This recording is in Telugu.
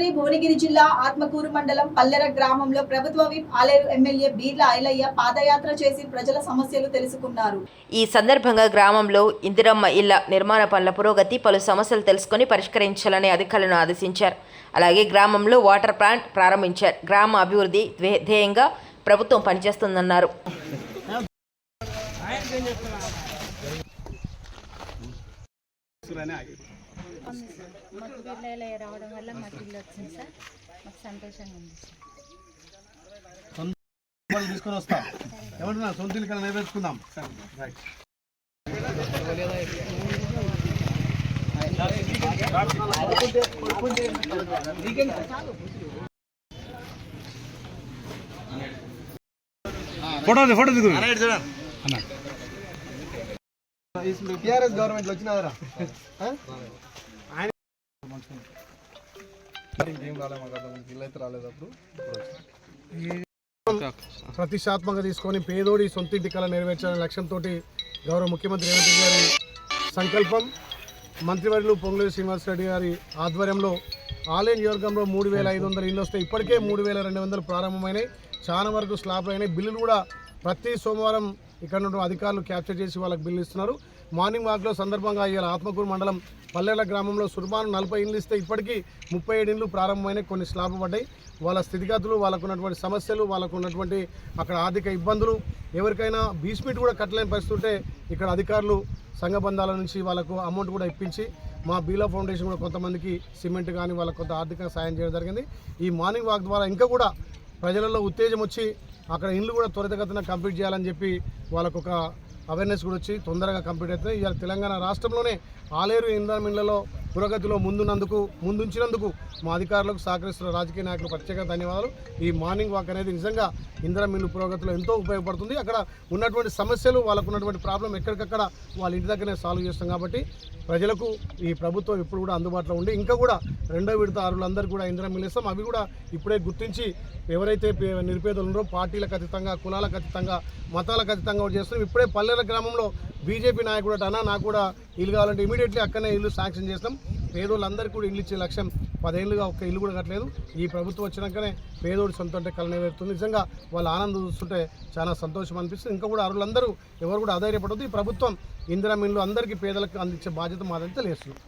భద్రాద్రి భువనగిరి జిల్లా ఆత్మకూరు మండలం పల్లెర గ్రామంలో ప్రభుత్వ విప్ ఆలేరు ఎమ్మెల్యే బీర్ల ఐలయ్య పాదయాత్ర చేసి ప్రజల సమస్యలు తెలుసుకున్నారు. ఈ సందర్భంగా గ్రామంలో ఇందిరమ్మ ఇళ్ళ నిర్మాణ పనుల పురోగతి పలు సమస్యలు తెలుసుకొని పరిష్కరించాలని అధికారులను ఆదేశించారు. అలాగే గ్రామంలో వాటర్ ప్లాంట్ ప్రారంభించారు. గ్రామ అభివృద్ధి ధ్యేయంగా ప్రభుత్వం పనిచేస్తుందన్నారు. మాకు పిల్లలు రావడం వల్ల మాకు ఇల్లు వచ్చింది సార్. మాకు సంతోషంగా ఉంది సార్. వాళ్ళు తీసుకొని వస్తా. ఏమంటున్నా సొంత ఇల్లు నెరవేర్చుకుందాం. రైట్ ఫోటో ఫోటో దిగు టిఆర్ఎస్ గవర్నమెంట్ వచ్చినారా? ఆయన ఏం రాలేదు మాకు అర్థం ఇల్లు అయితే రాలేదు అప్పుడు. ప్రతిష్టాత్మక తీసుకొని పేదోడి సొంతింటి కళ నెరవేర్చాలనే లక్ష్యంతో గౌరవ ముఖ్యమంత్రి రేవంత్ రెడ్డి గారి సంకల్పం మంత్రివర్యులు పొంగులేరు శ్రీనివాసరెడ్డి గారి ఆధ్వర్యంలో ఆలయ నియోజకంలో మూడు వేల ఐదు వందల ఇల్లు వస్తాయి ఇప్పటికే మూడు వేల రెండు వందలు ప్రారంభమైనాయి. చాలా వరకు స్లాబ్లు అయినాయి. బిల్లులు కూడా ప్రతి సోమవారం ఇక్కడ నుండి అధికారులు క్యాప్చర్ చేసి వాళ్ళకి బిల్లు ఇస్తున్నారు. మార్నింగ్ వాక్లో సందర్భంగా ఇవాళ ఆత్మకూరు మండలం పల్లెల గ్రామంలో సుర్మాను నలభై ఇండ్లు ఇస్తే ఇప్పటికీ ముప్పై ఏడు ఇండ్లు ప్రారంభమైన కొన్ని స్లాబ్ పడ్డాయి. వాళ్ళ స్థితిగతులు వాళ్ళకు ఉన్నటువంటి సమస్యలు వాళ్ళకు ఉన్నటువంటి అక్కడ ఆర్థిక ఇబ్బందులు. ఎవరికైనా బీస్మిట్ కూడా కట్టలేని పరిస్థితి ఉంటే ఇక్కడ అధికారులు సంఘ బంధాల నుంచి వాళ్ళకు అమౌంట్ కూడా ఇప్పించి మా బీలా ఫౌండేషన్ కూడా కొంతమందికి సిమెంట్ కానీ వాళ్ళకు కొంత ఆర్థికంగా సాయం చేయడం జరిగింది. ఈ మార్నింగ్ వాక్ ద్వారా ఇంకా కూడా ప్రజలలో ఉత్తేజం వచ్చి అక్కడ ఇండ్లు కూడా త్వరితగతిన కంప్లీట్ చేయాలని చెప్పి వాళ్ళకు ఒక అవేర్నెస్ కూడా వచ్చి తొందరగా కంప్లీట్ అవుతుంది. ఇవాళ తెలంగాణ రాష్ట్రంలోనే ఆలేరు ఇంధనం పురోగతిలో ముందున్నందుకు ముందుంచినందుకు మా అధికారులకు సహకరిస్తున్న రాజకీయ నాయకులు ప్రత్యేక ధన్యవాదాలు. ఈ మార్నింగ్ వాక్ అనేది నిజంగా ఇంద్ర మిల్లు పురోగతిలో ఎంతో ఉపయోగపడుతుంది. అక్కడ ఉన్నటువంటి సమస్యలు వాళ్ళకు ఉన్నటువంటి ప్రాబ్లం ఎక్కడికక్కడ వాళ్ళ ఇంటి దగ్గరనే సాల్వ్ చేస్తాం కాబట్టి ప్రజలకు ఈ ప్రభుత్వం ఇప్పుడు కూడా అందుబాటులో ఉండి ఇంకా కూడా రెండో విడత అరులందరూ కూడా ఇంద్ర మిల్లు ఇస్తాం అవి కూడా ఇప్పుడే గుర్తించి ఎవరైతే పే- నిరుపేదలు ఉన్నారో పార్టీలకు అతీతంగా కులాలకు అతీతంగా మతాలకు అతీతంగా చేస్తున్నాం. ఇప్పుడే పల్లెల గ్రామంలో బీజేపీ నాయకుడు అట, అన్నా నాకు కూడా ఇల్లు కావాలంటే ఇమీడియట్లీ అక్కడనే ఇల్లు శాంక్షన్ చేస్తాం. పేదోళ్ళందరికీ కూడా ఇల్లు ఇచ్చే లక్ష్యం. పదేళ్ళుగా ఒక్క ఇల్లు కూడా కట్టలేదు. ఈ ప్రభుత్వం వచ్చినాకనే పేదోడి సొంత అంటే కళ నెరవేరుతుంది నిజంగా వాళ్ళ ఆనందం చూస్తుంటే చాలా సంతోషం అనిపిస్తుంది. ఇంకా కూడా అరులందరూ ఎవరు కూడా ఆధారపడద్దు ఈ ప్రభుత్వం ఇందిరా మిల్లు అందరికీ పేదలకు అందించే బాధ్యత మాదైతే తెలియస్తుంది